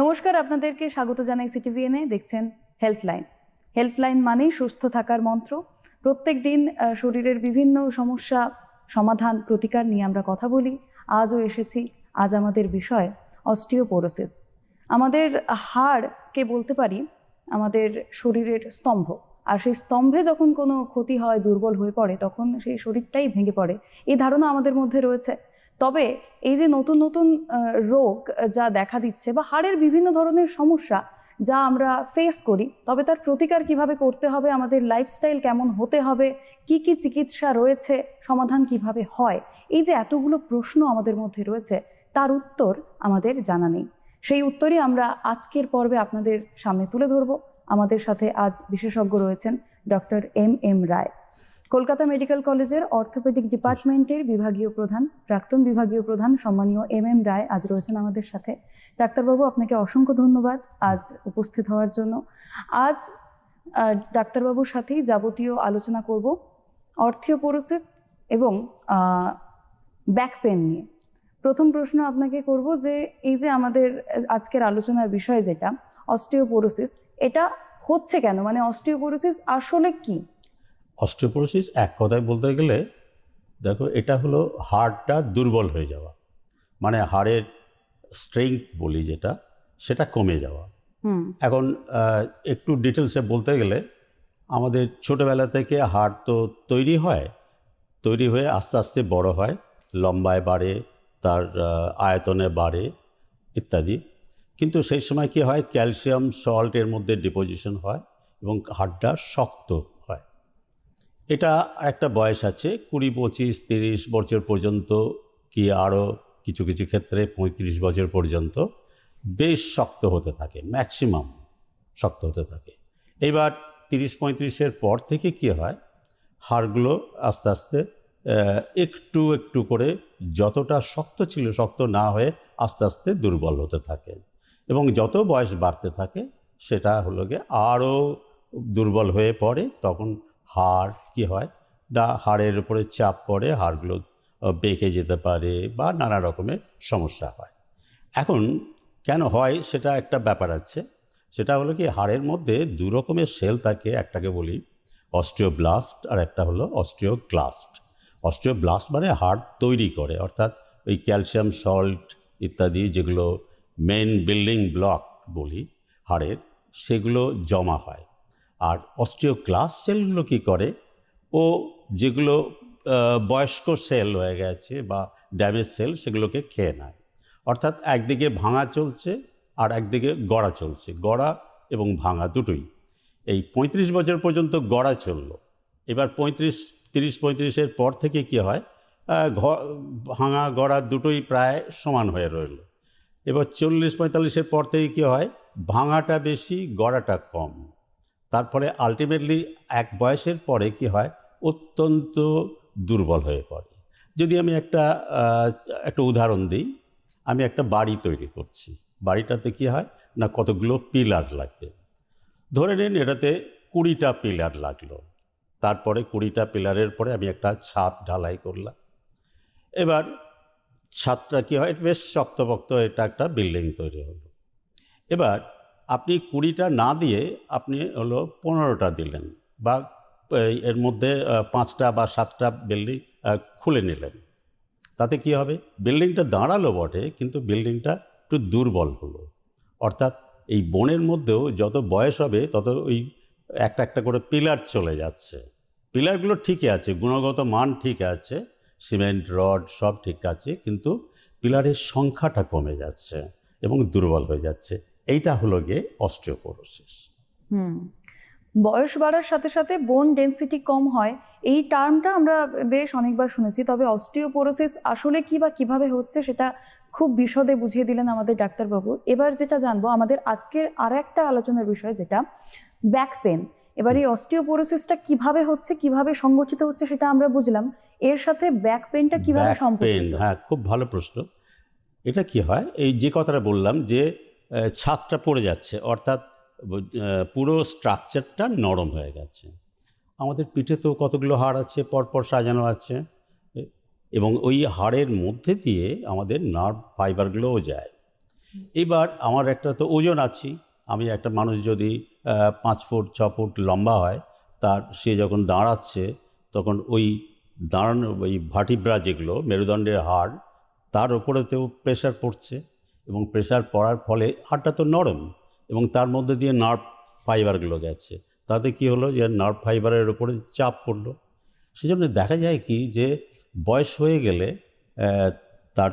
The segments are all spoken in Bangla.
নমস্কার, আপনাদেরকে স্বাগত জানাই সিটিভিএনে দেখছেন হেলথলাইন হেলথলাইন মানেই সুস্থ থাকার মন্ত্র। প্রত্যেক দিন শরীরের বিভিন্ন সমস্যা, সমাধান, প্রতিকার নিয়ে আমরা কথা বলি। আজও এসেছি, আজ আমাদের বিষয় অস্টিওপোরোসিস। আমাদের হাড়কে বলতে পারি? আমাদের শরীরের স্তম্ভ। আর সেই স্তম্ভে যখন কোনো ক্ষতি হয়, দুর্বল হয়ে পড়ে, তখন সেই শরীরটাই ভেঙে পড়ে। এই ধারণা আমাদের মধ্যে রয়েছে। তবে এই যে নতুন নতুন রোগ যা দেখা দিচ্ছে বা হাড়ের বিভিন্ন ধরনের সমস্যা যা আমরা ফেস করি, তবে তার প্রতিকার কীভাবে করতে হবে, আমাদের লাইফস্টাইল কেমন হতে হবে, কি কি চিকিৎসা রয়েছে, সমাধান কীভাবে হয়, এই যে এতগুলো প্রশ্ন আমাদের মধ্যে রয়েছে, তার উত্তর আমাদের জানা নেই। সেই উত্তরই আমরা আজকের পর্বে আপনাদের সামনে তুলে ধরব। আমাদের সাথে আজ বিশেষজ্ঞ রয়েছেন doctor M M Roy. Kolkata medical কলেজের অর্থোপেডিক ডিপার্টমেন্টের বিভাগীয় প্রধান, প্রাক্তন বিভাগীয় প্রধান সম্মানীয় এম এম রায় আজ রয়েছেন আমাদের সাথে। ডাক্তারবাবু, আপনাকে অসংখ্য ধন্যবাদ আজ উপস্থিত হওয়ার জন্য। আজ ডাক্তারবাবুর সাথেই যাবতীয় আলোচনা করব অর্থিওপোরোসিস এবং ব্যাক পেন নিয়ে। প্রথম প্রশ্ন আপনাকে করব যে, এই যে আমাদের আজকের আলোচনার বিষয় যেটা, অস্টিওপোরোসিস, এটা হচ্ছে কেন? মানে অস্টিওপোরোসিস আসলে কি? অস্টিওপোরোসিস এক কথায় বলতে গেলে দেখো এটা হলো হাড়টা দুর্বল হয়ে যাওয়া। মানে হাড়ের স্ট্রেংথ বলি যেটা সেটা কমে যাওয়া। এখন একটু ডিটেলসে বলতে গেলে আমাদের ছোটোবেলা থেকে হাড় তো তৈরি হয় তৈরি হয়ে আস্তে আস্তে বড় হয় লম্বায় বাড়ে তার আয়তনে বাড়ে ইত্যাদি। কিন্তু সেই সময় কি হয় ক্যালসিয়াম সল্টের মধ্যে ডিপোজিশন হয় এবং হাড়টা শক্ত এটা একটা বয়স আছে, কুড়ি, পঁচিশ, তিরিশ বছর পর্যন্ত কি আরও কিছু কিছু ক্ষেত্রে পঁয়ত্রিশ বছর পর্যন্ত বেশ শক্ত হতে থাকে ম্যাক্সিমাম শক্ত হতে থাকে। এবার তিরিশ, পঁয়ত্রিশের পর থেকে কি হয়, হাড়গুলো আস্তে আস্তে একটু একটু করে যতটা শক্ত ছিল, শক্ত না হয়ে আস্তে আস্তে দুর্বল হতে থাকে এবং যত বয়স বাড়তে থাকে, সেটা হলো গিয়ে আরও দুর্বল হয়ে পড়ে, তখন হাড়, কি হয়? না, হাড়ের উপরে চাপ পড়ে হাড়গুলো বেঁকে যেতে পারে বা নানা রকমের সমস্যা হয়। এখন কেন হয় সেটা একটা ব্যাপার আছে। সেটা হলো কি, হাড়ের মধ্যে দু রকমের সেল থাকে, একটাকে বলি অস্টিওব্লাস্ট আর একটা হলো অস্টিওক্লাস্ট অস্টিওব্লাস্ট মানে হাড় তৈরি করে, অর্থাৎ ওই ক্যালসিয়াম, সল্ট ইত্যাদি যেগুলো মেন বিল্ডিং ব্লক বলি হাড়ের, সেগুলো জমা হয়। আর অস্টিওক্লাস্ট সেলগুলো কি করে? ও যেগুলো বয়স্ক সেল হয়ে গেছে বা ড্যামেজ সেল সেগুলোকে খেয়ে নেয়। অর্থাৎ একদিকে ভাঙা চলছে আর একদিকে গড়া চলছে। গড়া এবং ভাঙা দুটোই। এই পঁয়ত্রিশ বছর পর্যন্ত গড়া চলল। এবার পঁয়ত্রিশ, তিরিশ, পঁয়ত্রিশের পর থেকে কি হয়? ভাঙা, গড়া দুটোই প্রায় সমান হয়ে রইল। এবার চল্লিশ, পঁয়তাল্লিশের পর থেকে কী হয়? ভাঙাটা বেশি, গড়াটা কম। তারপরে আলটিমেটলি এক বয়সের পরে কি হয়? অত্যন্ত দুর্বল হয়ে পড়ে। যদি আমি একটা একটা উদাহরণ দিই, আমি একটা বাড়ি তৈরি করছি। বাড়িটাতে কি হয়? না, কতগুলো পিলার লাগবে। ধরে নিন এটাতে কুড়িটা পিলার লাগল। তারপরে কুড়িটা পিলারের পরে আমি একটা ছাদ ঢালাই করলাম। এবার ছাদটা কি হয়? বেশ শক্তপোক্ত এটা একটা বিল্ডিং তৈরি হলো। এবার আপনি কুড়িটা না দিয়ে আপনি হলো পনেরোটা দিলেন বা এর মধ্যে পাঁচটা বা সাতটা বিল্ডিং খুলে নিলেন। তাতে কি হবে? বিল্ডিংটা দাঁড়াল বটে, কিন্তু বিল্ডিংটা একটু দুর্বল হলো। অর্থাৎ এই বনের মধ্যেও যত বয়স হবে, তত ওই একটা একটা করে পিলার চলে যাচ্ছে। পিলারগুলো ঠিকই আছে, গুণগত মান ঠিক আছে, সিমেন্ট, রড সব ঠিক আছে, কিন্তু পিলারের সংখ্যাটা কমে যাচ্ছে এবং দুর্বল হয়ে যাচ্ছে। এইটা হলো গিয়ে অস্টিওপোরোসিস। হুম। বয়স বাড়ার সাথে সাথে বোন ডেনসিটি কম হয় এই টার্মটা আমরা বেশ অনেকবার শুনেছি তবে অস্টিওপোরোসিস আসলে কি বা কীভাবে হচ্ছে সেটা খুব বিশদে বুঝিয়ে দিলেন আমাদের ডাক্তারবাবু। এবার যেটা জানব আমাদের আজকের আর একটা আলোচনার বিষয় যেটা ব্যাক পেন। এবার এই অস্টিওপোরোসিসটা কীভাবে হচ্ছে কীভাবে সংগঠিত হচ্ছে সেটা আমরা বুঝলাম। এর সাথে ব্যাক পেনটা কীভাবে সম্পর্কিত? হ্যাঁ খুব ভালো প্রশ্ন। এটা কি হয় এই যে কথাটা বললাম যে ছাদটা পড়ে যাচ্ছে। অর্থাৎ পুরো স্ট্রাকচারটা নরম হয়ে গেছে। আমাদের পিঠে তো কতগুলো হাড় আছে, পরপর সাজানো আছে। এবং ওই হাড়ের মধ্যে দিয়ে আমাদের নার্ভ ফাইবারগুলোও যায়। এবার আমার একটা তো ওজন আছি। আমি একটা মানুষ যদি পাঁচ ফুট, ছ ফুট লম্বা হয়, তার, সে যখন দাঁড়াচ্ছে, তখন ওই দাঁড়ানো, ওই ভাটিব্রা যেগুলো, মেরুদণ্ডের হাড়, তার ওপরেতেও প্রেশার পড়ছে। এবং প্রেশার পড়ার ফলে হাড়টা তো নরম এবং তার মধ্যে দিয়ে নার্ভ ফাইবারগুলো গেছে। তাতে কি হলো যে নার্ভ ফাইবারের ওপরে চাপ পড়ল। সেজন্য দেখা যায় কি যে বয়স হয়ে গেলে তার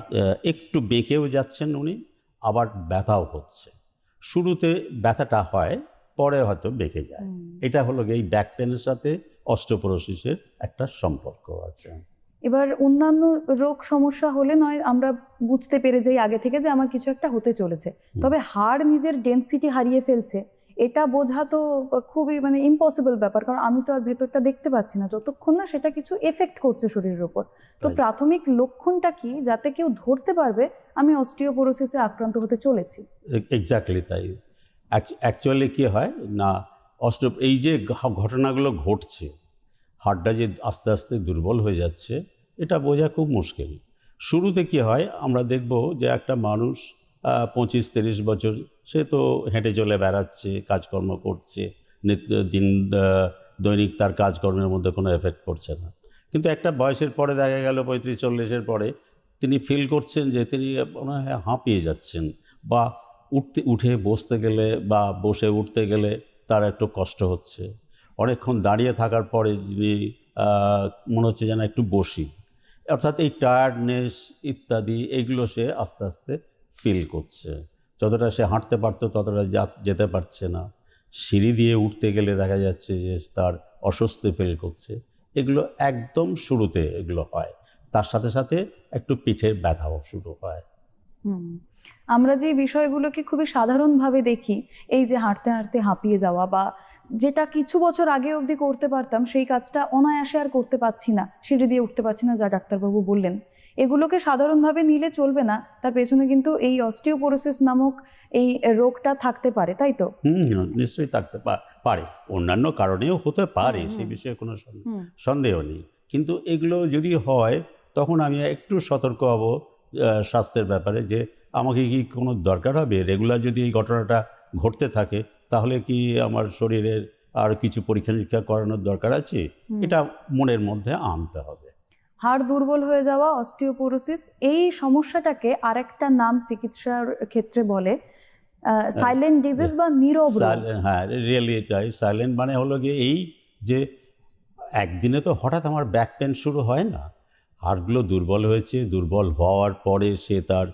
একটু বেঁকেও যাচ্ছেন উনি আবার ব্যথাও হচ্ছে। শুরুতে ব্যথাটা হয় পরে হয়তো বেঁকে যায়। এটা হলো গিয়ে এই ব্যাক পেনের সাথে অস্টোপোরোসিসের একটা সম্পর্ক আছে। এবার অন্যান্য রোগ সমস্যা হলে নয় আমরা বুঝতে পেরে যাই আগে থেকে যে আমার কিছু একটা হতে চলেছে। তবে হাড় নিজের ডেন্সিটি হারিয়ে ফেলছে এটা বোঝা তো খুবই মানে ইম্পসিবল ব্যাপার কারণ আমি তো আর ভেতরটা দেখতে পাচ্ছি না। যতক্ষণ না সেটা কিছু এফেক্ট করছে শরীরের উপর তো প্রাথমিক লক্ষণটা কি? যাতে কেউ ধরতে পারবে আমি অস্টিওপোরোসিসে আক্রান্ত হতে চলেছি। এক্স্যাক্টলি তাই। অ্যাকচুয়ালি কি হয়? না অষ্ট এই যে ঘটনাগুলো ঘটছে হাড়টা যে আস্তে আস্তে দুর্বল হয়ে যাচ্ছে এটা বোঝা খুব মুশকিল। শুরুতে কি হয়, আমরা দেখব যে একটা মানুষ পঁচিশ তিরিশ বছর, সে তো হেঁটে চলে বেড়াচ্ছে, কাজকর্ম করছে, নিত্য, দিন দৈনিক তার কাজকর্মের মধ্যে কোনো এফেক্ট পড়ছে না। কিন্তু একটা বয়সের পরে দেখা গেল, পঁয়ত্রিশ চল্লিশের পরে, তিনি ফিল করছেন যে তিনি হাঁপিয়ে যাচ্ছেন বা উঠতে, উঠে বসতে গেলে বা বসে উঠতে গেলে তার একটু কষ্ট হচ্ছে। অনেকক্ষণ দাঁড়িয়ে থাকার পরে যিনি মনে হচ্ছে যেন একটু বসি। অর্থাৎ এই টায়ার্ডনেস ইত্যাদি এগুলো সে আস্তে আস্তে ফিল করছে। যতটা সে হাঁটতে পারতো, ততটা যা- যেতে পারছে না। সিঁড়ি দিয়ে উঠতে গেলে দেখা যাচ্ছে যে তার অস্বস্তি ফিল করছে। এগুলো একদম শুরুতে এগুলো হয়। তার সাথে সাথে একটু পিঠের ব্যথাও শুরু হয়। আমরা যে বিষয়গুলোকে খুবই সাধারণভাবে দেখি, এই যে হাঁটতে হাঁটতে হাঁপিয়ে যাওয়া বা যেটা কিছু বছর আগে অবধি করতে পারতাম সেই কাজটা অনায়াসে আর করতে পারছি না সিঁড়ি দিয়ে উঠতে পারছি না যা ডাক্তারবাবু বললেন। এগুলোকে সাধারণভাবে নিলে চলবে না তার পেছনে কিন্তু এই অস্টিওপোরোসিস নামক এই রোগটা থাকতে পারে তাই তো? হুম নিশ্চয়ই থাকতে পারে। অন্যান্য কারণেও হতে পারে সে বিষয়ে কোনো সন্দেহ নেই। কিন্তু এগুলো যদি হয় তখন আমি একটু সতর্ক হব স্বাস্থ্যের ব্যাপারে যে আমাকে কি কোনো দরকার হবে? রেগুলার যদি এই ঘটনাটা ঘটতে থাকে তাহলে কি আমার শরীরের আর কিছু পরীক্ষা নিরীক্ষা করানোর দরকার আছে? এটা মনের মধ্যে আনতে হবে। হাড় দুর্বল হয়ে যাওয়া অস্টিওপোরোসিস এই সমস্যাটাকে আরেকটা নাম চিকিৎসার ক্ষেত্রে বলে সাইলেন্ট ডিজিজ বা নীরব হ্যাঁ রিয়েলি এটাই সাইলেন্ট মানে হলো গিয়ে এই যে একদিনে তো হঠাৎ আমার ব্যাক পেন শুরু হয় না। হাড়গুলো দুর্বল হয়েছে দুর্বল হওয়ার পরে সে তার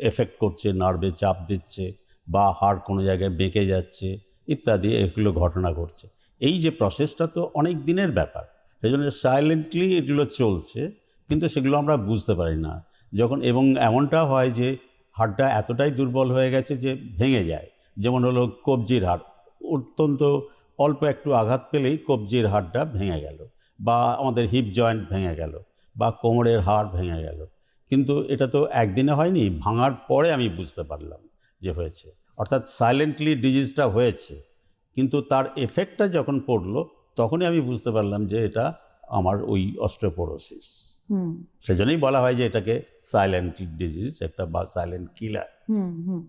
এফেক্ট করছে নার্ভে চাপ দিচ্ছে। বা হাড় কোনো জায়গায় বেঁকে যাচ্ছে ইত্যাদি এগুলো ঘটনা ঘটছে। এই যে প্রসেসটা তো অনেক দিনের ব্যাপার। সেই জন্য সাইলেন্টলি এগুলো চলছে, কিন্তু সেগুলো আমরা বুঝতে পারি না। যখন এবং এমনটা হয় যে হাড়টা এতটাই দুর্বল হয়ে গেছে যে ভেঙে যায়। যেমন হলো কবজির হাড়, অত্যন্ত অল্প একটু আঘাত পেলেই কবজির হাড়টা ভেঙে গেল বা আমাদের হিপ জয়েন্ট ভেঙে গেল বা কোমরের হাড় ভেঙে গেল। কিন্তু এটা তো একদিনে হয়নি, ভাঙার পরে আমি বুঝতে পারলাম। যে হয়েছে। অর্থাৎ সাইলেন্টলি ডিজিজটা হয়েছে। কিন্তু তার এফেক্টটা যখন পড়ল তখনই আমি বুঝতে পারলাম যে এটা আমার ওই অস্ট্রোপোরোসিস হুম। সেজন্যই বলা হয় যে এটাকে সাইলেন্ট ডিজিজ একটা বা সাইলেন্ট কিলার হুম হুম।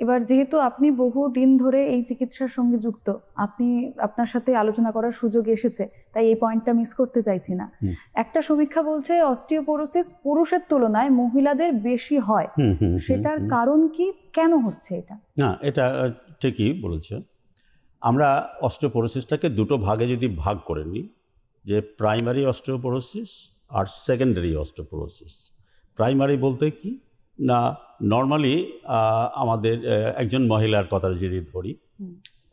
এবার যেহেতু আপনি বহু দিন ধরে এই চিকিৎসার সঙ্গে যুক্ত আপনি আপনার সাথে আলোচনা করার সুযোগ এসেছে তাই এই পয়েন্টটা মিস করতে চাইছি না। একটা সমীক্ষা বলছে অস্টিওপোরোসিস পুরুষের তুলনায় মহিলাদের বেশি হয়। সেটার কারণ কি? কেন হচ্ছে এটা? না এটা ঠিকই বলেছে। আমরা অস্ট্রোপোরোসিসটাকে দুটো ভাগে যদি ভাগ করে নিই যে প্রাইমারি অস্ট্রোপোরোসিস আর সেকেন্ডারি অস্ট্রোপোরোসিস প্রাইমারি বলতে কি? না নর্মালি আমাদের একজন মহিলার কথা যদি ধরি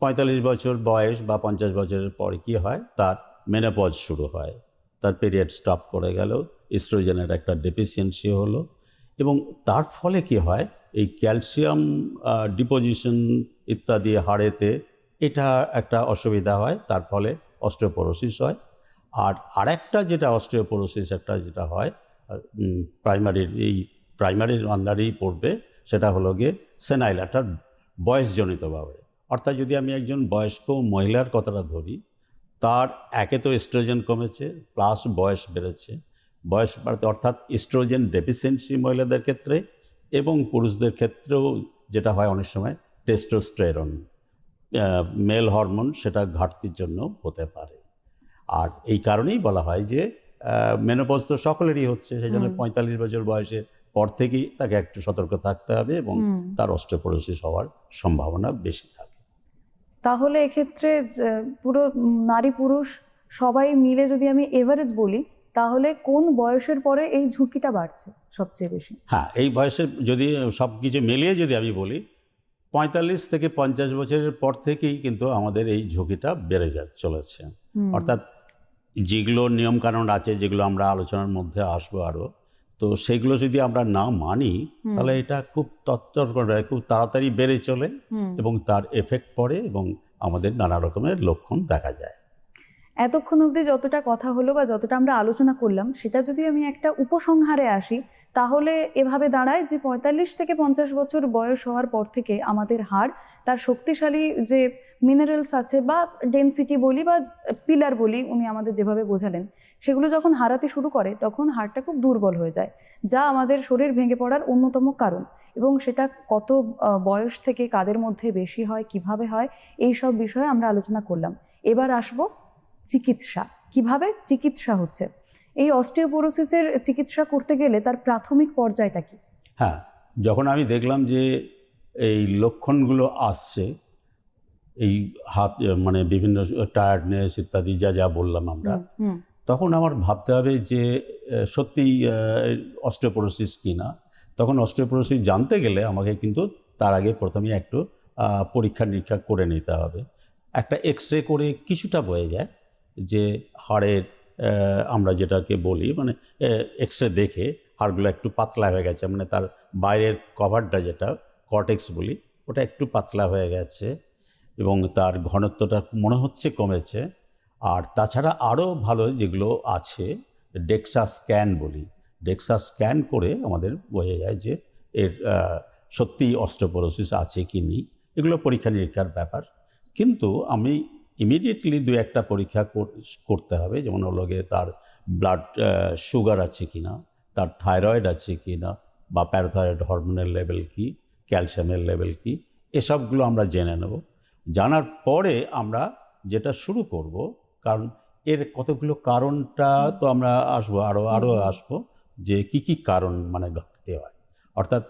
পঁয়তাল্লিশ বছর বয়স বা পঞ্চাশ বছরের পরে কি হয়? তার মেনোপজ শুরু হয়। তার পিরিয়ড স্টপ করে গেল ইস্ট্রোজেনের একটা ডেফিসিয়েন্সি হলো এবং তার ফলে কি হয়? এই ক্যালসিয়াম ডিপোজিশন ইত্যাদি হাড়েতে এটা একটা অসুবিধা হয় তার ফলে অস্ট্রোপোরোসিস হয়। আর আরেকটা যেটা অস্ট্রিওপোরোসিস একটা যেটা হয় প্রাইমারির এই প্রাইমারির আন্ডারেই পড়বে সেটা হলো গিয়ে সেনাইল একটা বয়সজনিতভাবে। অর্থাৎ যদি আমি একজন বয়স্ক মহিলার কথাটা ধরি তার একে তো এস্ট্রোজেন কমেছে প্লাস বয়স বেড়েছে। বয়স বাড়তে অর্থাৎ ইস্ট্রোজেন ডেফিসিয়েন্সি মহিলাদের ক্ষেত্রে এবং পুরুষদের ক্ষেত্রেও যেটা হয় অনেক সময় টেস্টোস্টেরন মেল হরমোন সেটা ঘাটতির জন্য হতে পারে। আর এই কারণেই বলা হয় যে মেনোপজ তো সকলেরই হচ্ছে সেই জন্য পঁয়তাল্লিশ বছর বয়সের পর থেকেই তাকে একটু সতর্ক থাকতে হবে এবং তার অস্ট্রোপোরোসিস হওয়ার সম্ভাবনা বেশি থাকে। তাহলে এক্ষেত্রে পুরো নারী পুরুষ সবাই মিলে যদি আমি এভারেজ বলি তাহলে কোন বয়সের পরে এই ঝুঁকিটা বাড়ছে সবচেয়ে বেশি? হ্যাঁ এই বয়সে যদি সব কিছু মিলিয়ে যদি আমি বলি পঁয়তাল্লিশ থেকে পঞ্চাশ বছরের পর থেকেই কিন্তু আমাদের এই ঝুঁকিটা বেড়ে যা চলেছে। অর্থাৎ যেগুলো নিয়মকানুন আছে যেগুলো আমরা আলোচনার মধ্যে আসব আরও তো সেগুলো যদি আমরা না মানি তাহলে এটা খুব তত্তর করে খুব তাড়াতাড়ি বেড়ে চলে এবং তার এফেক্ট পড়ে এবং আমাদের নানা রকমের লক্ষণ দেখা যায়। এতক্ষণ অবধি যতটা কথা হলো বা যতটা আমরা আলোচনা করলাম সেটা যদি আমি একটা উপসংহারে আসি তাহলে এভাবে দাঁড়ায় যে পঁয়তাল্লিশ থেকে পঞ্চাশ বছর বয়স হওয়ার পর থেকে আমাদের হাড় তার শক্তিশালী যে মিনারেলস আছে বা ডেনসিটি বলি বা পিলার বলি উনি আমাদের যেভাবে বোঝালেন সেগুলো যখন হারাতে শুরু করে তখন হাড়টা খুব দুর্বল হয়ে যায় যা আমাদের শরীর ভেঙে পড়ার অন্যতম কারণ। এবং সেটা কত বয়স থেকে কাদের মধ্যে বেশি হয় কীভাবে হয় এই সব বিষয়ে আমরা আলোচনা করলাম। এবার আসব চিকিৎসা। কীভাবে চিকিৎসা হচ্ছে? এই অস্টিওপোরোসিসের চিকিৎসা করতে গেলে তার প্রাথমিক পর্যায়টা কি? হ্যাঁ যখন আমি দেখলাম যে এই লক্ষণগুলো আসছে এই হাত মানে বিভিন্ন টায়ার্ডনেস ইত্যাদি যা যা বললাম আমরা তখন আমার ভাবতে হবে যে আহ, সত্যি অস্টিওপোরোসিস কি না তখন অস্টিওপোরোসিস জানতে গেলে আমাকে কিন্তু তার আগে প্রথমে একটু পরীক্ষা নিরীক্ষা করে নিতে হবে। একটা এক্স রে করে কিছুটা বয়ে যায় যে হাড়ের আমরা যেটাকে বলি মানে এক্স রে দেখে হাড়গুলো একটু পাতলা হয়ে গেছে মানে তার বাইরের কভারটা যেটা কর্টেক্স বলি ওটা একটু পাতলা হয়ে গেছে এবং তার ঘনত্বটা মনে হচ্ছে কমেছে। আর তাছাড়া আরও ভালো যেগুলো আছে ডেক্সা স্ক্যান বলি। ডেক্সা স্ক্যান করে আমাদের বোঝা যায় যে এর আহ, সত্যি অস্ট্রোপোরোসিস আছে কি নেই। এগুলো পরীক্ষা নিরীক্ষার ব্যাপার। কিন্তু আমি ইমিডিয়েটলি দু একটা পরীক্ষা কর- করতে হবে। যেমন হলো তার ব্লাড সুগার আছে কি না তার থাইরয়েড আছে কি না বা প্যারাথাইরয়েড হরমোনের লেভেল কি ক্যালসিয়ামের লেভেল কি এসবগুলো আমরা জেনে নেব। জানার পরে আমরা যেটা শুরু করব কারণ এর কতগুলো কারণটা তো আমরা আসব আরও আরও আসব যে কি কি কারণ মানে ঘাটতি হয়। অর্থাৎ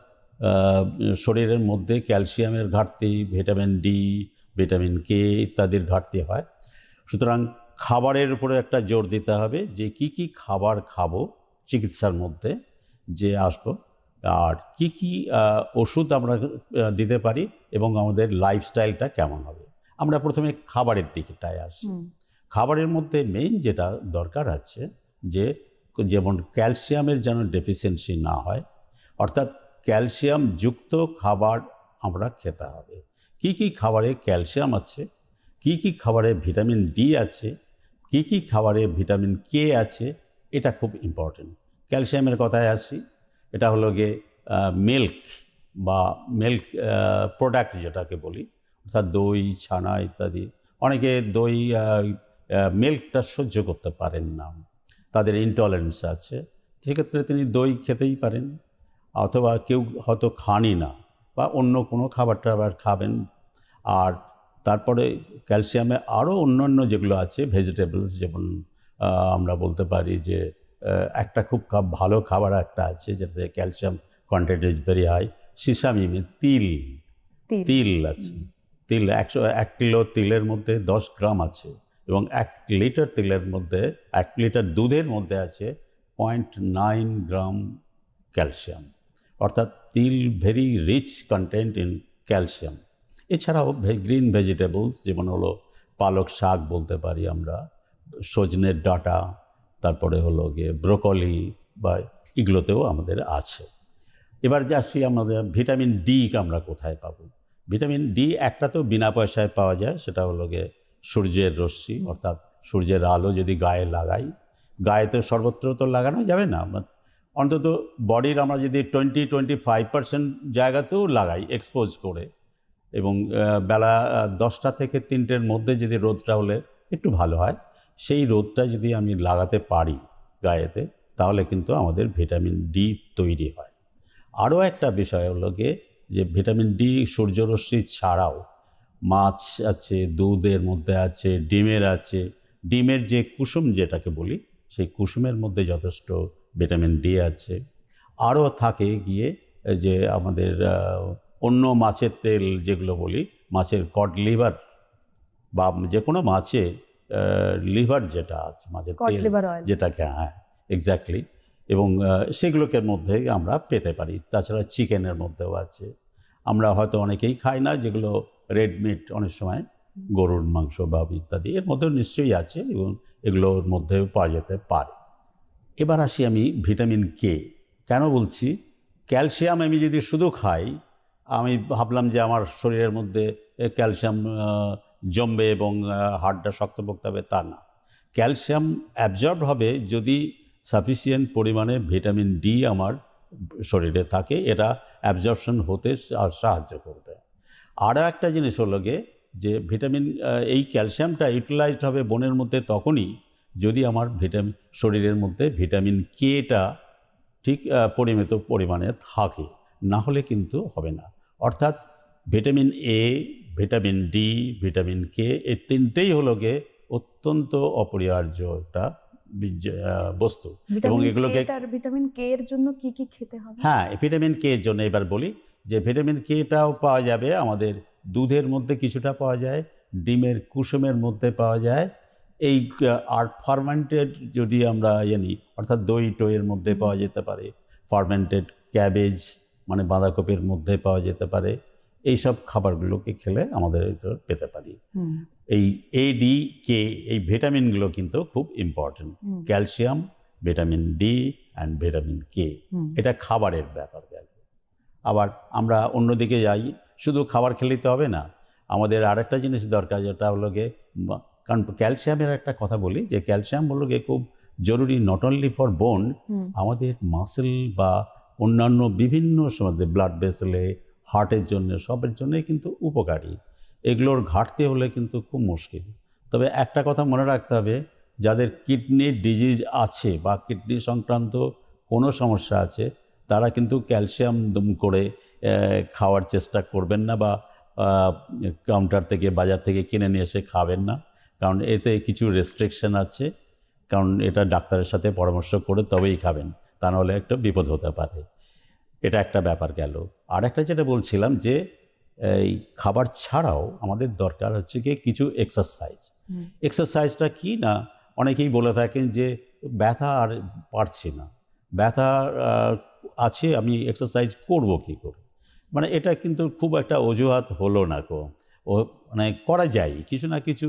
শরীরের মধ্যে ক্যালসিয়ামের ঘাটতি ভিটামিন ডি ভিটামিন কে ইত্যাদির ঘাটতি হয়। সুতরাং খাবারের উপরে একটা জোর দিতে হবে যে কি কি খাবার খাব চিকিৎসার মধ্যে যে আসব। আর কি কি ওষুধ আমরা দিতে পারি এবং আমাদের লাইফস্টাইলটা কেমন হবে। আমরা প্রথমে খাবারের দিকটায় আসি। খাবারের মধ্যে মেইন যেটা দরকার আছে যে, যেমন ক্যালসিয়ামের যেন ডেফিসিয়েন্সি না হয়, অর্থাৎ ক্যালসিয়াম যুক্ত খাবার আমরা খেতে হবে। কি কি খাবারে ক্যালসিয়াম আছে? কি কি খাবারে ভিটামিন ডি আছে? কি কি খাবারে ভিটামিন কে আছে? এটা খুব ইম্পর্টেন্ট ক্যালসিয়ামের কথায় আসি, এটা হলো গিয়ে মিল্ক বা মিল্ক প্রোডাক্ট যেটাকে বলি, অর্থাৎ দই, ছানা ইত্যাদি। অনেকে দই মিল্কটা সহ্য করতে পারেন না। তাদের ইনটলারেন্স আছে। সেক্ষেত্রে তিনি দই খেতেই পারেন অথবা কেউ হয়তো খানই না বা অন্য কোনো খাবার টাবার খাবেন। আর তারপরে ক্যালসিয়ামে আরও অন্যান্য যেগুলো আছে ভেজিটেবলস যেমন আমরা বলতে পারি যে একটা খুব ভালো খাবার একটা আছে যেটাতে calcium content is very high সিসামিমে তিল। তিল। তিল আছে। তিল একশো এক কিলো তিলের মধ্যে দশ গ্রাম আছে। এবং এক লিটার তেলের মধ্যে, এক লিটার দুধের মধ্যে আছে পয়েন্ট নাইন গ্রাম ক্যালসিয়াম অর্থাৎ তিল very rich content in calcium এছাড়াও গ্রিন ভেজিটেবলস যেমন হলো পালক শাক বলতে পারি আমরা, সজনের ডাঁটা, তারপরে হলো গিয়ে ব্রোকলি বা এগুলোতেও আমাদের আছে। এবার যে আসি আমাদের ভিটামিন ডি আমরা কোথায় পাবো? ভিটামিন ডি একটা তো বিনা পয়সায় পাওয়া যায়, সেটা হলো গিয়ে সূর্যের রশ্মি, অর্থাৎ সূর্যের আলো যদি গায়ে লাগাই গায়ে তো সর্বত্র তো লাগানো যাবে না অন্তত বডির আমরা যদি টোয়েন্টি টোয়েন্টি ফাইভ পার্সেন্ট জায়গাতেও লাগাই এক্সপোজ করে, এবং বেলা দশটা থেকে তিনটের মধ্যে যদি রোদটা হলে একটু ভালো হয়, সেই রোদটা যদি আমি লাগাতে পারি গায়েতে, তাহলে কিন্তু আমাদের ভিটামিন ডি তৈরি হয়। আরও একটা বিষয় হলো গিয়ে যে ভিটামিন ডি সূর্যরশ্মি ছাড়াও মাছ আছে দুধের মধ্যে আছে ডিমের আছে। ডিমের যে কুসুম যেটাকে বলি সেই কুসুমের মধ্যে যথেষ্ট ভিটামিন ডি আছে। আরও থাকে গিয়ে যে আমাদের অন্য মাছের তেল যেগুলো বলি মাছের কড লিভার বা যে কোনো মাছের লিভার যেটা আছে মাছের তেল লিভার যেটাকে হ্যাঁ এক্স্যাক্টলি এবং সেগুলোকে মধ্যে আমরা পেতে পারি। তাছাড়া চিকেনের মধ্যেও আছে। আমরা হয়তো অনেকেই খাই না যেগুলো রেড মিট অনেক সময় গরুর মাংস বা ইত্যাদি এর মধ্যেও নিশ্চয়ই আছে এবং এগুলোর মধ্যেও পাওয়া যেতে পারে। এবার আসি আমি ভিটামিন কে কেন বলছি? ক্যালসিয়াম আমি যদি শুধু খাই, আমি ভাবলাম যে আমার শরীরের মধ্যে ক্যালসিয়াম জমবে এবং হাড়টা শক্তপোক্ত হবে তা না। ক্যালসিয়াম অ্যাবজর্ব হবে যদি সাফিসিয়েন্ট পরিমাণে ভিটামিন ডি আমার শরীরে থাকে, এটা অ্যাবজর্পশন হতে সাহায্য করবে। আরও একটা জিনিস হলো গিয়ে যে ভিটামিন এই ক্যালসিয়ামটা ইউটিলাইজড হবে বনের মধ্যে তখনই যদি আমার ভিটামিন শরীরের মধ্যে ভিটামিন কেটা ঠিক পরিমিত পরিমাণে থাকে না হলে কিন্তু হবে না। অর্থাৎ vitamin A vitamin D vitamin K এই তিনটেই হলো গিয়ে অত্যন্ত অপরিহার্য একটা বস্তু। এবং এগুলোকে ভিটামিন কে এর জন্য কি কি খেতে হবে? হ্যাঁ ভিটামিন কে এর জন্য এবার বলি যে ভিটামিন কেটাও পাওয়া যাবে আমাদের দুধের মধ্যে কিছুটা পাওয়া যায় ডিমের কুসুমের মধ্যে পাওয়া যায়। এই আর ফার্মেন্টেড যদি আমরা ইয়ে নিই অর্থাৎ দই টইয়ের মধ্যে পাওয়া যেতে পারে ফার্মেন্টেড ক্যাবেজ মানে বাঁধাকপির মধ্যে পাওয়া যেতে পারে এইসব খাবারগুলোকে খেলে আমাদের এটা পেতে পারি। এই এ ডি কে এই ভিটামিনগুলো কিন্তু খুব important calcium vitamin D and vitamin K এটা খাবারের ব্যাপার গেল আবার আমরা অন্যদিকে যাই শুধু খাবার খেলেই তো হবে না। আমাদের আরেকটা জিনিস দরকার যেটা হলো গিয়ে কারণ ক্যালসিয়ামের একটা কথা বলি যে ক্যালসিয়াম হলো গিয়ে খুব জরুরি নট অনলি ফর বোন আমাদের মাসেল বা অন্যান্য বিভিন্ন সময় ব্লাড ভেসেলে হার্টের জন্য সবের জন্যই কিন্তু উপকারী। এগুলোর ঘাটতি হলে কিন্তু খুব মুশকিল। তবে একটা কথা মনে রাখতে হবে যাদের কিডনির ডিজিজ আছে বা কিডনি সংক্রান্ত কোনো সমস্যা আছে তারা কিন্তু ক্যালসিয়াম দম করে খাওয়ার চেষ্টা করবেন না বা কাউন্টার থেকে বাজার থেকে কিনে নিয়ে এসে খাবেন না। কারণ এতে কিছু রেস্ট্রিকশন আছে। কারণ এটা ডাক্তারের সাথে পরামর্শ করে তবেই খাবেন। তা নাহলে একটা বিপদ হতে পারে। এটা একটা ব্যাপার গেল। আর একটা যেটা বলছিলাম যে এই খাবার ছাড়াও আমাদের দরকার হচ্ছে কি কিছু এক্সারসাইজ এক্সারসাইজটা কি না? অনেকেই বলে থাকেন যে ব্যথা আর পারছি না। ব্যথা আছে, আমি এক্সারসাইজ করব কি করে? মানে এটা কিন্তু খুব একটা অজুহাত হলো না কো ও মানে করা যায়, কিছু না কিছু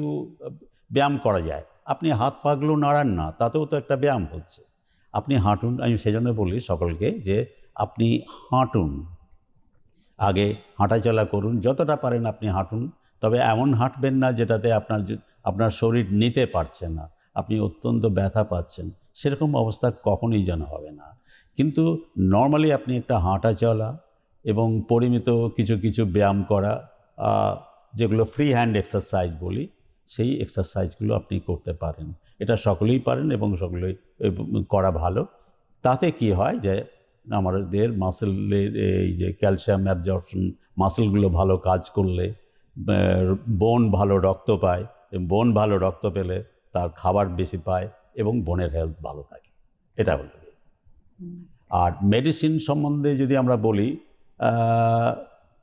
ব্যায়াম করা যায়। আপনি হাত পাগুলো নাড়ান না, তাতেও তো একটা ব্যায়াম হচ্ছে। আপনি হাঁটুন, আমি সেজন্য বলি সকলকে যে আপনি হাঁটুন। আগে হাঁটাচলা করুন, যতটা পারেন আপনি হাঁটুন, তবে এমন হাঁটবেন না যেটাতে আপনার আপনার শরীর নিতে পারছে না। আপনি অত্যন্ত ব্যথা পাচ্ছেন। সেরকম অবস্থা কখনোই যেন হবে না। কিন্তু নর্মালি আপনি একটা হাঁটা চলা এবং পরিমিত কিছু কিছু ব্যায়াম করা যেগুলো ফ্রি হ্যান্ড এক্সারসাইজ বলি, সেই এক্সারসাইজগুলো আপনি করতে পারেন। এটা সকলেই পারেন এবং সকলেই করা ভালো। তাতে কি হয় যে, আমাদের মাসেলের এই যে ক্যালসিয়াম অ্যাবজর্পশন মাসেলগুলো ভালো কাজ করলে বোন ভালো রক্ত পায় বোন ভালো রক্ত পেলে তার খাবার বেশি পায় এবং বোনের হেলথ ভালো থাকে। এটা হলো। আর মেডিসিন সম্বন্ধে যদি আমরা বলি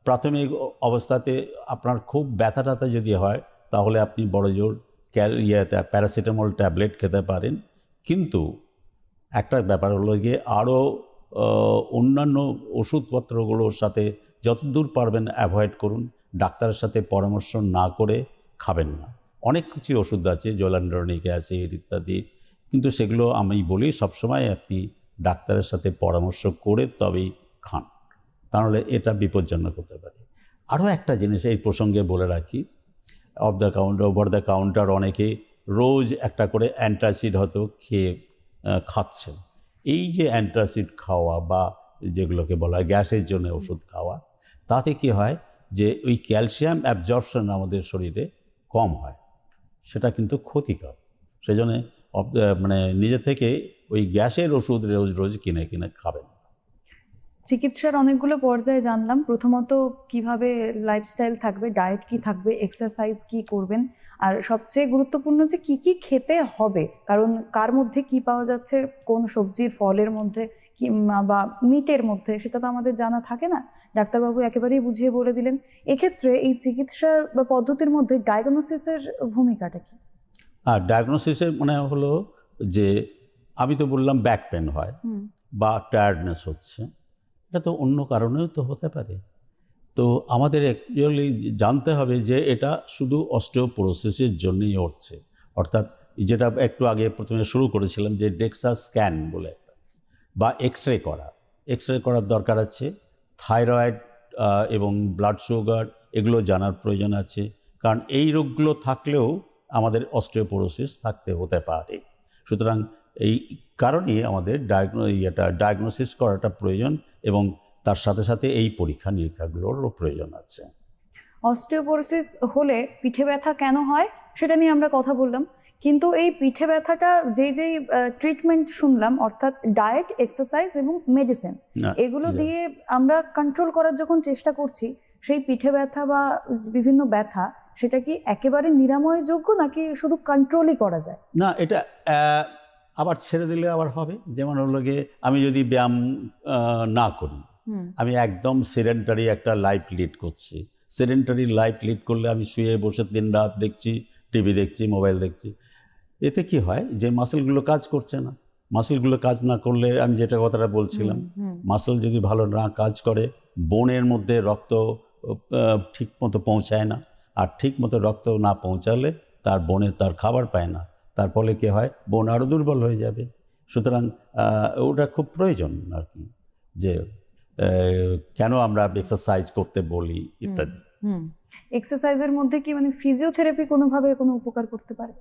প্রাথমিক অবস্থাতে আপনার খুব ব্যথা ট্যাথা যদি হয়, তাহলে আপনি বড় জোর ইয়েতে প্যারাসিটামল ট্যাবলেট খেতে পারেন। কিন্তু একটা ব্যাপার হলো গিয়ে আরও অন্যান্য ওষুধপত্রগুলোর সাথে যতদূর পারবেন অ্যাভয়েড করুন। ডাক্তারের সাথে পরামর্শ না করে খাবেন না। অনেক কিছু ওষুধ আছে জোলান্ড্রনিক অ্যাসিড ইত্যাদি। কিন্তু সেগুলো আমি বলি সবসময় আপনি ডাক্তারের সাথে পরামর্শ করে তবেই খান। তাহলে এটা বিপজ্জনক হতে পারে। আরও একটা জিনিস এই প্রসঙ্গে বলে রাখি off the counter over the counter অনেকে রোজ একটা করে অ্যান্টাসিড হয়তো খেয়ে খাচ্ছেন। এই যে অ্যান্টাসিড খাওয়া বা যেগুলোকে বলা হয় গ্যাসের জন্য ওষুধ খাওয়া, তাতে কি হয় যে ওই ক্যালসিয়াম অ্যাবজর্পশন আমাদের শরীরে কম হয়। সেটা কিন্তু ক্ষতিকর। সেজন্য মানে নিজে থেকে ওই গ্যাসের ওষুধ রোজ রোজ কিনে কিনে খাবেন। চিকিৎসার অনেকগুলো পর্যায়ে জানলাম। প্রথমত কীভাবে লাইফস্টাইল থাকবে ডায়েট কি থাকবে এক্সারসাইজ কি করবেন আর সবচেয়ে গুরুত্বপূর্ণ যে কি কি খেতে হবে কারণ কার মধ্যে কি পাওয়া যাচ্ছে কোন সবজির ফলের মধ্যে কি বা মিটের মধ্যে সেটা তো আমাদের জানা থাকে না। ডাক্তারবাবু একেবারেই বুঝিয়ে বলে দিলেন। এক্ষেত্রে এই চিকিৎসার বা পদ্ধতির মধ্যে ডায়াগনোসিসের ভূমিকাটা কি? আর ডায়াগনোসিসের মানে হলো যে আমি তো বললাম ব্যাক পেন হয় বা টায়ার্ডনেস হচ্ছে। এটা তো অন্য কারণেও তো হতে পারে। তো আমাদের অ্যাকচুয়ালি জানতে হবে যে এটা শুধু অস্টিওপোরোসিসের জন্যই হচ্ছে। অর্থাৎ যেটা একটু আগে প্রথমে শুরু করেছিলাম যে ডেক্সা স্ক্যান বলে একটা, বা এক্স রে করা। এক্স রে করার দরকার আছে। থাইরয়েড এবং ব্লাড সুগার এগুলো জানার প্রয়োজন আছে। কারণ এই রোগগুলো থাকলেও আমাদের অস্টিওপোরোসিস থাকতে হতে পারে। সুতরাং এই কারণে আমাদের ডায়াগনো ইয়েটা ডায়াগনোসিস করাটা প্রয়োজন এবং তার সাথে সাথে এই পরীক্ষা নিরীক্ষাগুলোরও প্রয়োজন আছে। অস্টিওপোরোসিস হলে পিঠে ব্যথা কেন হয় সেটা নিয়ে আমরা কথা বললাম। কিন্তু এই পিঠে ব্যথাটা যেই যেই ট্রিটমেন্ট শুনলাম অর্থাৎ ডায়েট এক্সারসাইজ এবং মেডিসিন এগুলো দিয়ে আমরা কন্ট্রোল করার যখন চেষ্টা করছি সেই পিঠে ব্যথা বা বিভিন্ন ব্যথা সেটা কি একেবারে নিরাময়যোগ্য নাকি শুধু কন্ট্রোলই করা যায়? না এটা আবার ছেড়ে দিলে আবার হবে। যেমন হলো গিয়ে আমি যদি ব্যায়াম না করি আমি একদম সেডেন্টারি একটা লাইফ লিড করছি। সেডেন্টারি লাইফ লিড করলে আমি শুয়ে বসে দিন রাত দেখছি টিভি দেখছি মোবাইল দেখছি। এতে কি হয় যে মাসেলগুলো কাজ করছে না। মাসেলগুলো কাজ না করলে আমি যেটা কথাটা বলছিলাম মাসেল যদি ভালো না কাজ করে বোনের মধ্যে রক্ত ঠিক মতো পৌঁছায় না। আর ঠিক মতো রক্ত না পৌঁছালে তার বোনের তার খাবার পায় না। তার ফলে কী হয়? বোন আরও দুর্বল হয়ে যাবে। সুতরাং ওটা খুব প্রয়োজন আর কি যে কেন আমরা এক্সারসাইজ করতে বলি ইত্যাদি। এক্সারসাইজের মধ্যে কি মানে ফিজিওথেরাপি কোনোভাবে কোনো উপকার করতে পারে?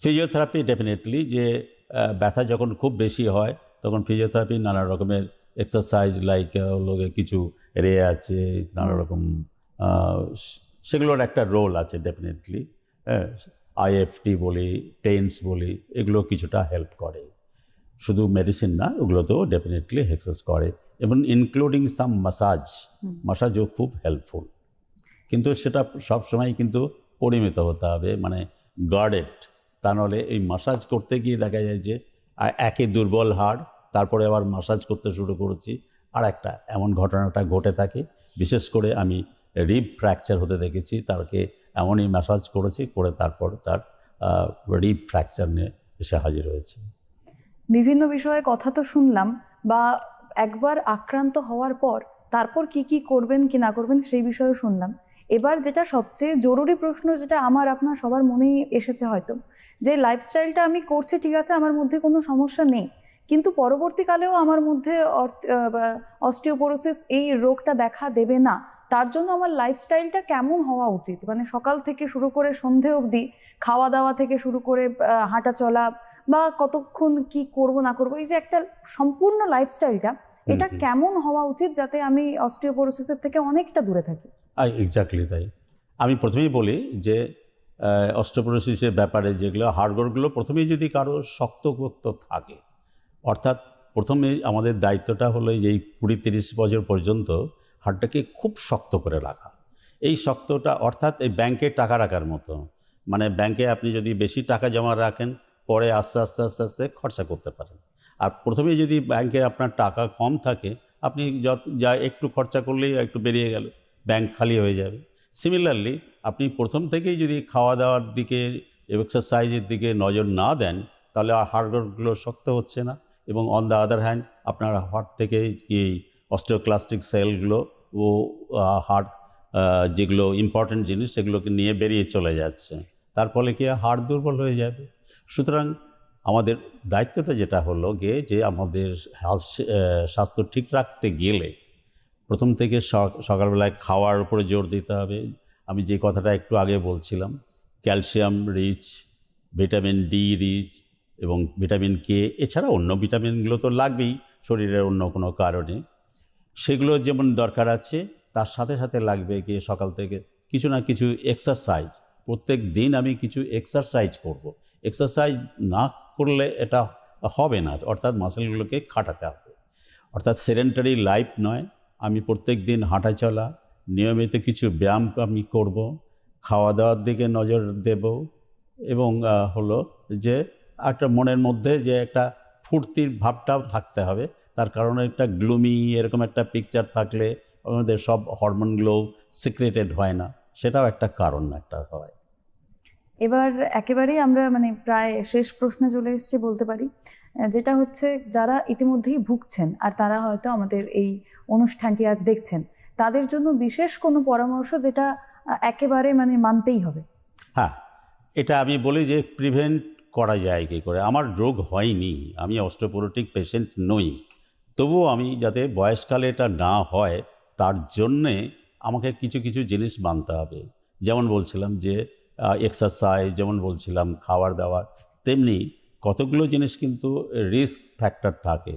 ফিজিওথেরাপি ডেফিনেটলি যে ব্যথা যখন খুব বেশি হয় তখন ফিজিওথেরাপি নানা রকমের এক্সারসাইজ লাইক হলো কিছু রে আছে নানা রকম সেগুলোর একটা রোল আছে ডেফিনেটলি হ্যাঁ। আইএফটি বলি টেন্স বলি এগুলো কিছুটা হেল্প করে। শুধু মেডিসিন না ওগুলোতেও ডেফিনেটলি এক্সারসাইজ করে। এবং ইনক্লুডিং সাম মাসাজ। মাসাজও খুব হেল্পফুল কিন্তু সেটা সবসময় কিন্তু পরিমিত হতে হবে মানে গার্ডেড তা নাহলে এই মাসাজ করতে গিয়ে দেখা যায় যে আ- একে দুর্বল হাড় তারপরে আবার মাসাজ করতে শুরু করেছি। আর একটা এমন ঘটনাটা ঘটে থাকে। বিশেষ করে আমি রিব ফ্র্যাকচার হতে দেখেছি তাকে এমনই ম্যাসাজ করেছি, করে তারপর তার রিব ফ্র্যাকচার নিয়ে এসে হাজির হয়েছে। বিভিন্ন বিষয়ে কথা তো শুনলাম, বা একবার আক্রান্ত হওয়ার পর তারপর কি কি করবেন কি না করবেন সেই বিষয়েও শুনলাম। এবার যেটা সবচেয়ে জরুরি প্রশ্ন যেটা আমার, আপনার সবার মনেই এসেছে হয়তো, যে লাইফস্টাইলটা আমি করছি ঠিক আছে, আমার মধ্যে কোনো সমস্যা নেই, কিন্তু পরবর্তীকালেও আমার মধ্যে অস্টিওপোরোসিস এই রোগটা দেখা দেবে না তার জন্য আমার লাইফস্টাইলটা কেমন হওয়া উচিত? মানে সকাল থেকে শুরু করে সন্ধে অবধি খাওয়া দাওয়া থেকে শুরু করে হাঁটা চলা বা কতক্ষণ কি করব না করব এই যে একটা সম্পূর্ণ লাইফস্টাইলটা এটা কেমন হওয়া উচিত যাতে আমি অস্টিওপোরোসিসের থেকে অনেকটা দূরে থাকি? এক্স্যাক্টলি তাই। আমি প্রথমেই বলি যে অস্টোপোরোসিসের ব্যাপারে যেগুলো হাড়গোড়গুলো প্রথমেই যদি কারও শক্তপোক্ত থাকে অর্থাৎ প্রথমে আমাদের দায়িত্বটা হলো এই কুড়ি তিরিশ বছর পর্যন্ত হাড়টাকে খুব শক্ত করে রাখা। এই শক্তটা অর্থাৎ এই ব্যাংকে টাকা রাখার মতো। মানে ব্যাংকে আপনি যদি বেশি টাকা জমা রাখেন, পরে আস্তে আস্তে আস্তে আস্তে খরচা করতে পারেন। আর প্রথমেই যদি ব্যাংকে আপনার টাকা কম থাকে, আপনি যত, যা একটু খরচা করলেই একটু বেরিয়ে গেল, ব্যাংক খালি হয়ে যাবে। সিমিলারলি আপনি প্রথম থেকেই যদি খাওয়া দাওয়ার দিকে এক্সারসাইজের দিকে নজর না দেন, তাহলে আর হাড়গুলো শক্ত হচ্ছে না এবং অন দ্য আদার হ্যান্ড আপনার হার্ট থেকে এই অস্টিওক্লাস্টিক সেলগুলো ও হার্ট যেগুলো ইম্পর্ট্যান্ট জিনিস সেগুলোকে নিয়ে বেরিয়ে চলে যাচ্ছে। তার ফলে কি হাড় দুর্বল হয়ে যাবে? সুতরাং আমাদের দায়িত্বটা যেটা হলো গিয়ে যে আমাদের স্বাস্থ্য ঠিক রাখতে গেলে প্রথম থেকে সকালবেলায় খাওয়ার উপরে জোর দিতে হবে। আমি যে কথাটা একটু আগে বলছিলাম calcium rich vitamin D rich এবং ভিটামিন কে এছাড়া অন্য ভিটামিনগুলো তো লাগবেই, শরীরের অন্য কোনো কারণে। সেগুলো যেমন দরকার আছে, তার সাথে সাথে লাগবে কি সকাল থেকে কিছু না কিছু এক্সারসাইজ প্রত্যেক দিন আমি কিছু এক্সারসাইজ করব। এক্সারসাইজ না করলে এটা হবে না, অর্থাৎ মাসেলগুলোকে খাটাতে হবে। অর্থাৎ সেরেন্টারি লাইফ নয়, আমি প্রত্যেক দিন হাঁটা চলা, নিয়মিত কিছু ব্যায়াম আমি করব খাওয়া দাওয়ার দিকে নজর দেব এবং হলো যে একটা মনের মধ্যে যে একটা ফুর্তির ভাবটাও থাকতে হবে। তার কারণে একটা গ্লুমি এরকম একটা পিকচার থাকলে আমাদের সব হরমোনগুলো সিক্রেটেড হয় না। সেটাও একটা কারণ একটা হয়। এবার একেবারেই আমরা মানে প্রায় শেষ প্রশ্নে চলে এসেছি বলতে পারি যেটা হচ্ছে যারা ইতিমধ্যেই ভুগছেন আর তারা হয়তো আমাদের এই অনুষ্ঠানটি আজ দেখছেন তাদের জন্য বিশেষ কোনো পরামর্শ যেটা একেবারে মানে মানতেই হবে? হ্যাঁ এটা আমি বলি যে প্রিভেন্ট করা যায় কী করে। আমার রোগ হয়নি আমি অস্টোপোরোটিক পেশেন্ট নই। তবুও আমি যাতে বয়সকালে এটা না হয়, তার জন্যে আমাকে কিছু কিছু জিনিস মানতে হবে। যেমন বলছিলাম যে এক্সারসাইজ যেমন বলছিলাম খাবার দাবার তেমনি কতগুলো জিনিস কিন্তু রিস্ক ফ্যাক্টর থাকে।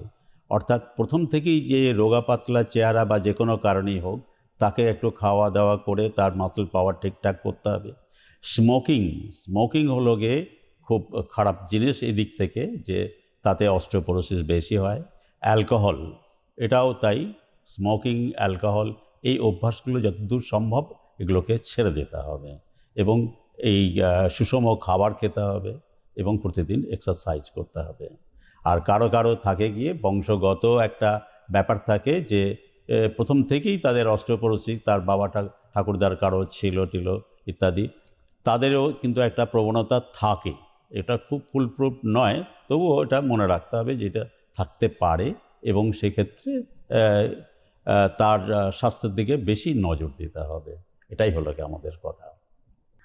অর্থাৎ প্রথম থেকেই যে রোগা পাতলা চেহারা বা যে কোনো কারণেই হোক, তাকে একটু খাওয়া দাওয়া করে তার মাসেল পাওয়ার ঠিকঠাক করতে হবে। স্মোকিং স্মোকিং হলো গিয়ে খুব খারাপ জিনিস এদিক থেকে যে, তাতে অস্ট্রোপোরোসিস বেশি হয়। অ্যালকোহল। এটাও তাই স্মোকিং অ্যালকোহল এই অভ্যাসগুলো যতদূর সম্ভব এগুলোকে ছেড়ে দিতে হবে এবং এই সুষম খাবার খেতে হবে এবং প্রতিদিন এক্সারসাইজ করতে হবে। আর কারও কারও থাকে গিয়ে বংশগত একটা ব্যাপার থাকে যে প্রথম থেকেই তাদের অস্ট্রোপোরোসিস তার বাবাটা ঠাকুরদার কারও ছিল টিল ইত্যাদি, তাদেরও কিন্তু একটা প্রবণতা থাকে। এটা খুব ফুলপ্রুফ নয়, তবুও এটা মনে রাখতে হবে যেটা থাকতে পারে এবং সেক্ষেত্রে তার স্বাস্থ্যের দিকে বেশি নজর দিতে হবে। এটাই হলো আমাদের কথা।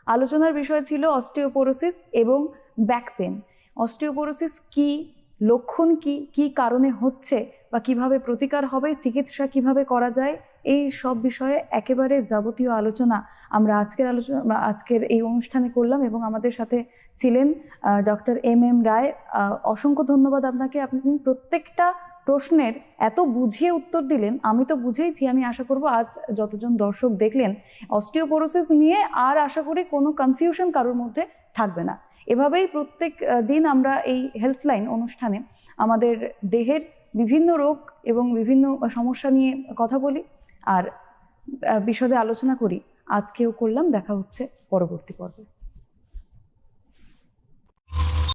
আলোচনার বিষয় ছিল অস্টিওপোরোসিস এবং ব্যাক পেন অস্টিওপোরোসিস কি লক্ষণ কি কি কারণে হচ্ছে বা কীভাবে প্রতিকার হবে, চিকিৎসা কীভাবে করা যায়, এই সব বিষয়ে একেবারে যাবতীয় আলোচনা আমরা আজকের আলোচনা আজকের এই অনুষ্ঠানে করলাম এবং আমাদের সাথে ছিলেন ডক্টর এম এম রায়। অসংখ্য ধন্যবাদ আপনাকে। আপনি প্রত্যেকটা প্রশ্নের এত বুঝিয়ে উত্তর দিলেন, আমি তো বুঝেইছি, আমি আশা করব আজ যতজন দর্শক দেখলেন, অস্টিওপোরোসিস নিয়ে আর আশা করি কোনো কনফিউশন কারোর মধ্যে থাকবে না। এভাবেই প্রত্যেক দিন আমরা এই হেল্পলাইন অনুষ্ঠানে আমাদের দেহের বিভিন্ন রোগ এবং বিভিন্ন সমস্যা নিয়ে কথা বলি আর বিশদে আলোচনা করি। আজকেও করলাম, দেখা হচ্ছে পরবর্তী পর্বে।